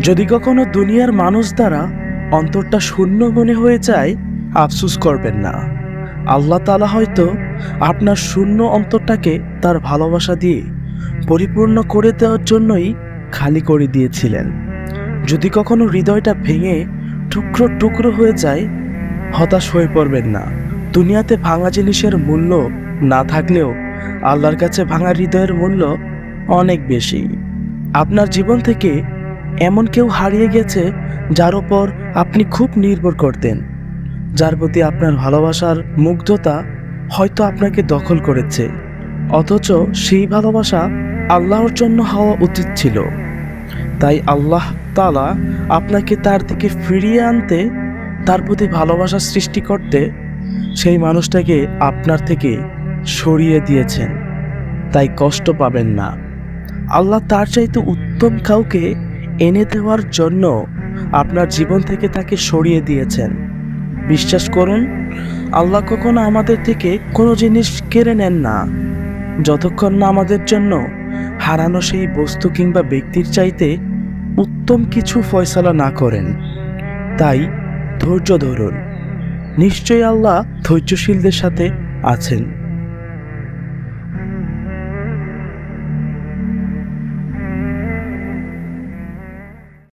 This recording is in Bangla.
যদি কখনো দুনিয়ার মানুষ দ্বারা অন্তরটা শূন্য মনে হয়ে যায়, আফসুস করবেন না। আল্লাহ তালা হয়তো আপনার শূন্য অন্তরটাকে তার ভালোবাসা দিয়ে পরিপূর্ণ করে দেওয়ার জন্যই খালি করে দিয়েছিলেন। যদি কখনো হৃদয়টা ভেঙে টুকরো টুকরো হয়ে যায়, হতাশ হয়ে পড়বেন না। দুনিয়াতে ভাঙা জিনিসের মূল্য না থাকলেও আল্লাহর কাছে ভাঙা হৃদয়ের মূল্য অনেক বেশি। আপনার জীবন থেকে এমন কেউ হারিয়ে গেছে যার ওপর আপনি খুব নির্ভর করতেন। যার প্রতি আপনার ভালোবাসার মুগ্ধতা হয়তো আপনাকে দখল করেছে। অথচ সেই ভালোবাসা আল্লাহর জন্য হওয়া উচিত ছিল। তাই আল্লাহ তালা আপনাকে তার দিকে ফিরিয়ে আনতে, তার প্রতি ভালোবাসা সৃষ্টি করতে সেই মানুষটাকে আপনার থেকে সরিয়ে দিয়েছেন। তাই কষ্ট পাবেন না। আল্লাহ তার চাইতে উত্তম কাউকে এনে দেওয়ার জন্য আপনার জীবন থেকে তাকে সরিয়ে দিয়েছেন। বিশ্বাস করুন, আল্লাহ কখনো আমাদের থেকে কোনো জিনিস কেড়ে নেন না। যতক্ষণ না আমাদের জন্য হারানো সেই বস্তু কিংবা ব্যক্তির চাইতে উত্তম কিছু ফয়সালা না করেন, তাই ধৈর্য ধরুন। নিশ্চয়ই আল্লাহ ধৈর্যশীলদের সাথে আছেন।